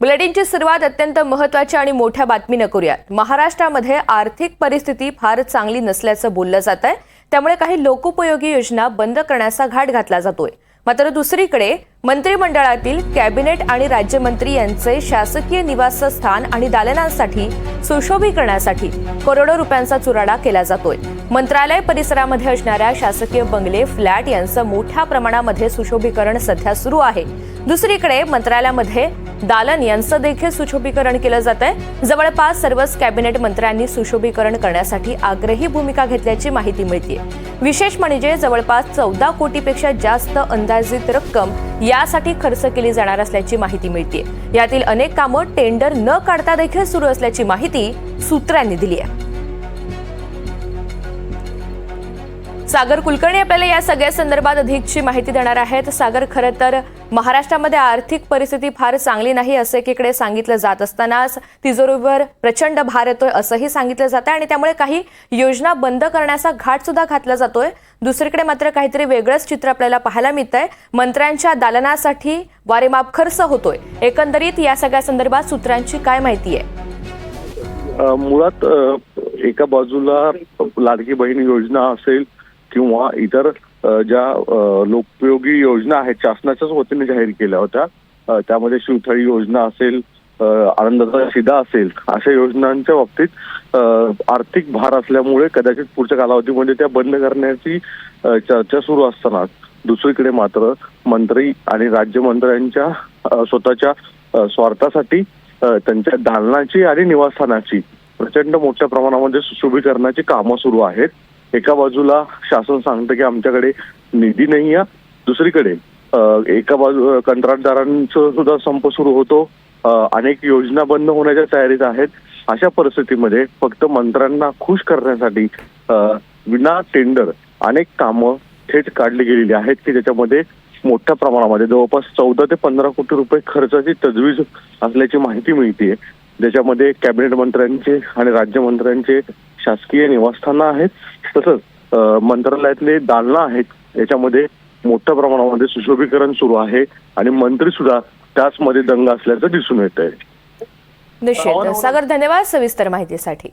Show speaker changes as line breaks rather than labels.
बुलेटिनची सुरुवात अत्यंत महत्त्वाच्या आणि मोठ्या बातमीनं करूयात. महाराष्ट्रामध्ये आर्थिक परिस्थिती फार चांगली नसल्याचं बोललं जात आहे. त्यामुळे काही लोकोपयोगी योजना बंद करण्याचा घाट घातला जातोय. मात्र दुसरीकडे मंत्रिमंडळातील कॅबिनेट आणि राज्यमंत्री यांचे शासकीय निवासस्थान आणि दालनांसाठी सुशोभीकरणासाठी करोडो रुपयांचा चुराडा केला जातोय. मंत्रालय परिसरामध्ये असणाऱ्या शासकीय बंगले फ्लॅट यांचं मोठ्या प्रमाणामध्ये सुशोभीकरण सध्या सुरू आहे. दुसरीकडे मंत्रालयामध्ये दालन यांचं देखील सुशोभीकरण केलं जात आहे. जवळपास सर्वच कॅबिनेट मंत्र्यांनी सुशोभीकरण करण्यासाठी आग्रही भूमिका घेतल्याची माहिती मिळते विशेष म्हणजे जवळपास चौदा कोटीपेक्षा जास्त अंदाजित रक्कम यासाठी खर्च केली जाणार असल्याची माहिती मिळते यातील अनेक कामं टेंडर न काढता देखील सुरू असल्याची माहिती सूत्रांनी दिली आहे सागर कुलकर्णी आपल्याला या सगळ्या संदर्भात अधिकची माहिती देणार आहेत. सागर खरं तर महाराष्ट्रामध्ये आर्थिक परिस्थिती फार चांगली नाही असं एकीकडे सांगितलं जात असतानाच तिजोरीवर प्रचंड भार येतोय असंही सांगितलं जातं आणि त्यामुळे काही योजना बंद करण्याचा घाट सुद्धा घातला जातोय. दुसरीकडे मात्र काहीतरी वेगळंच चित्र आपल्याला पाहायला मिळतंय. मंत्र्यांच्या दालनासाठी वारेमाप खर्च होतोय. एकंदरीत या सगळ्या संदर्भात सूत्रांची काय माहिती आहे?
मुळात एका बाजूला लाडकी बहीण योजना असेल किंवा इतर ज्या अ, लोकोपयोगी योजना आहेत शासनाच्याच वतीने जाहीर केल्या होत्या त्यामध्ये शिवथळी योजना असेल आनंदाचा शिदा असेल अशा योजनांच्या बाबतीत आर्थिक भार असल्यामुळे कदाचित पुढच्या कालावधीमध्ये त्या बंद करण्याची चर्चा सुरू असताना दुसरीकडे मात्र मंत्री आणि राज्यमंत्र्यांच्या स्वतःच्या स्वार्थासाठी त्यांच्या दालनाची आणि निवासस्थानाची प्रचंड मोठ्या प्रमाणामध्ये सुशोभीकरणाची कामं सुरू आहेत. एका बाजूला शासन सांगतं की आमच्याकडे निधी नाही आहे दुसरीकडे एका बाजू कंत्राटदारांचं सुद्धा संप सुरू होतो. अनेक योजना बंद होण्याच्या तयारीत आहेत. अशा परिस्थितीमध्ये फक्त मंत्र्यांना खुश करण्यासाठी विना टेंडर अनेक कामं थेट काढली गेलेली आहेत की ज्याच्यामध्ये मोठ्या प्रमाणामध्ये जवळपास चौदा ते पंधरा कोटी रुपये खर्चाची तजवीज असल्याची माहिती मिळते ज्याच्यामध्ये कॅबिनेट मंत्र्यांचे आणि राज्यमंत्र्यांचे शासकीय निवासस्थानं आहेत. तसंच मंत्रालयातले दालनं आहेत याच्यामध्ये मोठ्या प्रमाणामध्ये सुशोभीकरण सुरू आहे आणि मंत्री सुद्धा त्याचमध्ये दंग असल्याचं दिसून येत आहे
निश्चित सागर धन्यवाद सविस्तर माहितीसाठी.